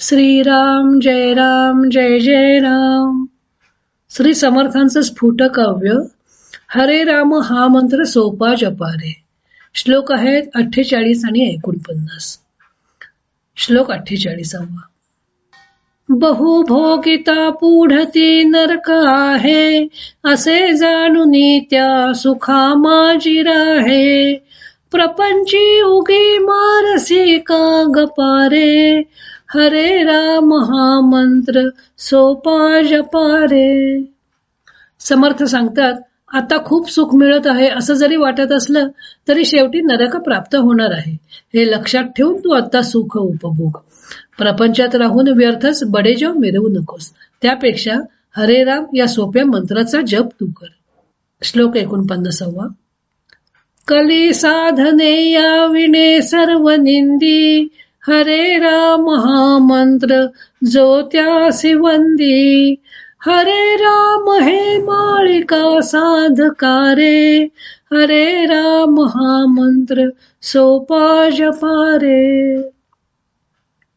श्रीराम जय राम जय जय राम श्री समर्थांचं स्फुट काव्य हरे राम हा मंत्र सोपा जपारे श्लोक आहेत अठ्ठेचाळीस आणि एकोणपन्नास. श्लोक अठ्ठेचाळीसावा. बहुभोगिता पुढती नरक आहे असे जाणून त्या सुखा माझी राहे. प्रपंची उगी मारसी का गपारे हरे राम हा मंत्र सोपा जपारे. समर्थ सांगतात आता खूप सुख मिळत आहे असं जरी वाटत असलं तरी शेवटी नरक प्राप्त होणार आहे. हे लक्षात ठेवून तू आता सुख उपभोग. प्रपंचात राहून व्यर्थच बडेजव मिरवू नकोस. त्यापेक्षा हरे राम या सोप्या मंत्राचा जप तू कर. श्लोक एकोणपन्नासावा. कली साधने या विणे सर्व निंदी हरे राम हा मंत्र जो त्या सिवंदी हरे राम हे माळिका साधकारे. हरे राम हा मंत्र सोपा जपारे.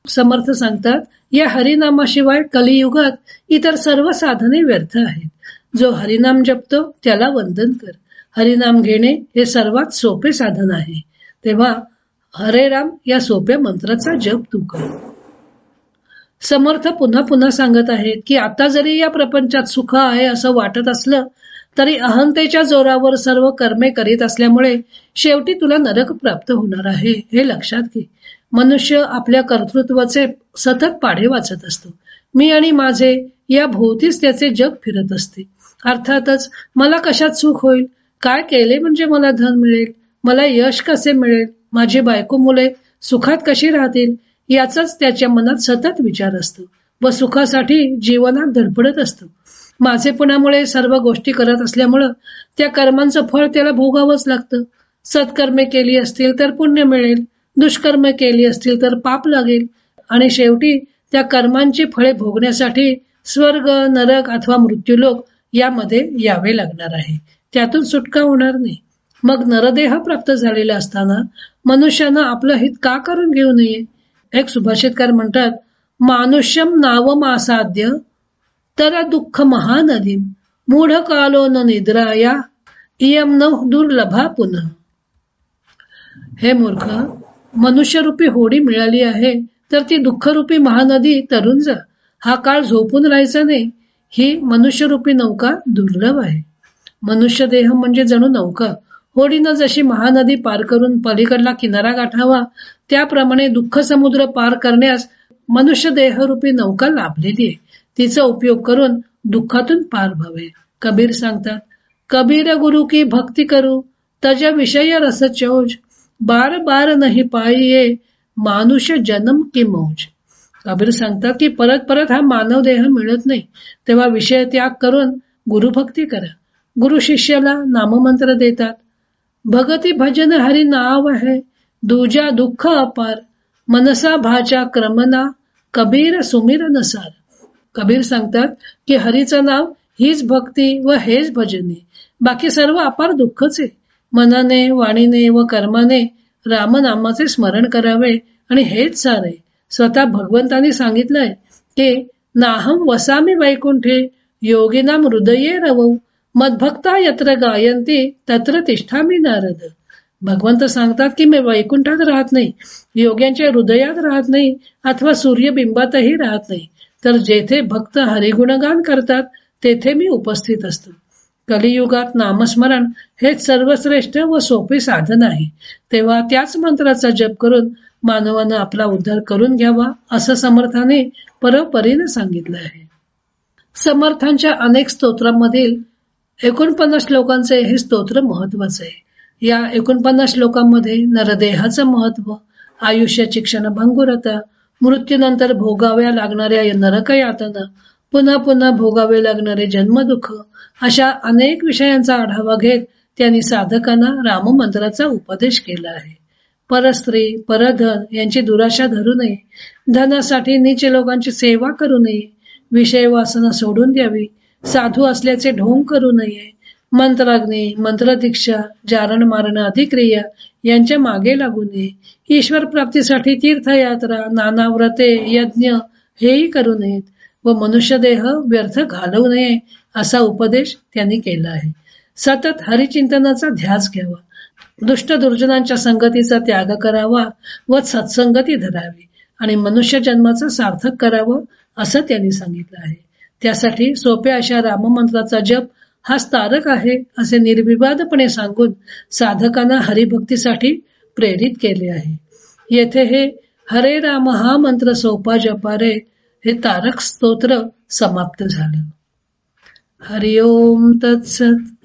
समर्थ सांगतात या हरिनामाशिवाय कलियुगात इतर सर्व साधने व्यर्थ आहेत. जो हरिनाम जपतो त्याला वंदन कर. हरिनाम घेणे हे सर्वात सोपे साधन आहे. तेव्हा हरे राम या सोप्या मंत्राचा जप तू कर. समर्थ पुन्हा पुन्हा सांगत आहेत की आता जरी या प्रपंचात सुख आहे असं वाटत असलं तरी अहंतेच्या जोरावर सर्व कर्मे करीत असल्यामुळे शेवटी तुला नरक प्राप्त होणार आहे हे लक्षात घे. मनुष्य आपल्या कर्तृत्वाचे सतत पाढे वाचत असतो. मी आणि माझे या भोवतीच त्याचे जग फिरत असते. अर्थातच मला कशात सुख होईल? काय केले म्हणजे मला धन मिळेल? मला यश कसे मिळेल? माझी बायको मुले सुखात कशी राहतील? याचाच त्याच्या मनात सतत विचार असतो व सुखासाठी जीवनात धडपडत असतो. माझेपणामुळे सर्व गोष्टी करत असल्यामुळं त्या कर्मांचं फळ त्याला भोगावंच लागतं. सत्कर्मे केली असतील तर पुण्य मिळेल दुष्कर्म केली असतील तर पाप लागेल आणि शेवटी त्या कर्मांची फळे भोगण्यासाठी स्वर्ग नरक अथवा मृत्यूलोक यामध्ये यावे लागणार आहे. त्यातून सुटका होणार नाही. मग नरदेह प्राप्त झालेला असताना मनुष्यानं आपलं हित का करून घेऊ नये? एक सुभाषितकार म्हणतात मानुष्यम नाव मासाद्य तर दुःख महानदी मूढ कालो न निद्राया इयम न दुर्लभा पुन. हे मूर्ख मनुष्यरूपी होडी मिळाली आहे तर ती दुःखरूपी महानदी तरुण जा हा काळ झोपून राहायचा नाही ही मनुष्यरूपी नौका दुर्लभ आहे. मनुष्य देह म्हणजे जणू नौका होडीनं जशी महानदी पार करून पलीकडला किनारा गाठावा त्याप्रमाणे दुःख समुद्र पार करण्यास मनुष्य देहरूपी नौका लाभलेली आहे. तिचा उपयोग करून दुःखातून पार व्हावे. कबीर सांगतात कबीर गुरु की भक्ती करू तज विषय रस चौज बार बार नाही पाहिये मानुष्य जन्म की मौज. कबीर सांगतात की परत परत हा मानव देह मिळत नाही. तेव्हा विषय त्याग करून गुरुभक्ती करा. गुरु शिष्याला नाममंत्र देतात. भगती भजन हरी नाव है दूजा दुःख अपार मनसा भाच्या क्रमना कबीर सुमीर नसार। कबीर सांगतात की हरीचं नाव हीच भक्ती व हेच भजने बाकी सर्व अपार दुःखच आहे मनाने वाणीने व कर्माने रामनामाचे स्मरण करावे आणि हेच सारे। स्वतः भगवंतानी सांगितलंय की नाहम वसामी वैकुंठे योगिनाम हृदये रवऊ मदभक्ता यत्र गायंती तत्र तिष्ठा मी नारद. भगवंत सांगतात की मी वैकुंठात राहत नाही योग्यांच्या हृदयात राहत नाही अथवा सूर्यबिंबातही राहत नाही. तर जेथे भक्त हरिगुणगान करतात तेथे मी उपस्थित असतो. कलियुगात नामस्मरण हेच सर्वश्रेष्ठ व सोपे साधन आहे. तेव्हा त्याच मंत्राचा जप करून मानवानं आपला उद्धार करून घ्यावा असं समर्थाने परोपरीने सांगितलं आहे. समर्थांच्या अनेक स्तोत्रांमधील एकोणपन्नास श्लोकांचे हे स्तोत्र महत्त्वाचे आहे. या एकोणपन्नास श्लोकांमध्ये नरदेहाचं महत्त्व आयुष्याची क्षणभंगुरता मृत्यूनंतर भोगाव्या लागणाऱ्या नरकयातना पुन्हा पुन्हा भोगावे लागणारे जन्मदुःख अशा अनेक विषयांचा आढावा घेत त्यांनी साधकांना राममंत्राचा उपदेश केला आहे. परस्त्री परधन यांची दुराशा धरू नये. धनासाठी नीच लोकांची सेवा करू नये. विषय वासना सोडून द्यावी. साधू असल्याचे ढोंग करू नये. मंत्राग्नी मंत्रदीक्षा जारण मारण अधिक्रिया यांच्या मागे लागू नये. ईश्वर प्राप्तीसाठी तीर्थयात्रा नाना व्रते यज्ञ हेही करू नयेत व मनुष्य देह व्यर्थ घालवू नये असा उपदेश त्यांनी केला आहे. सतत हरिचिंतनाचा ध्यास घ्यावा. दुष्ट दुर्जनांच्या संगतीचा त्याग करावा व सत्संगती धरावी आणि मनुष्य जन्माचं सार्थक करावं असं त्यांनी सांगितलं आहे. त्यासाठी सोप्या अशा राममंत्राचा जप हा तारक आहे असे निर्विवादपणे सांगून साधकांना हरिभक्तीसाठी प्रेरित केले आहे. येथे हे हरे राम हा मंत्र सोपा जपारे हे तारक स्तोत्र समाप्त झालं. हरिओम तत्सत.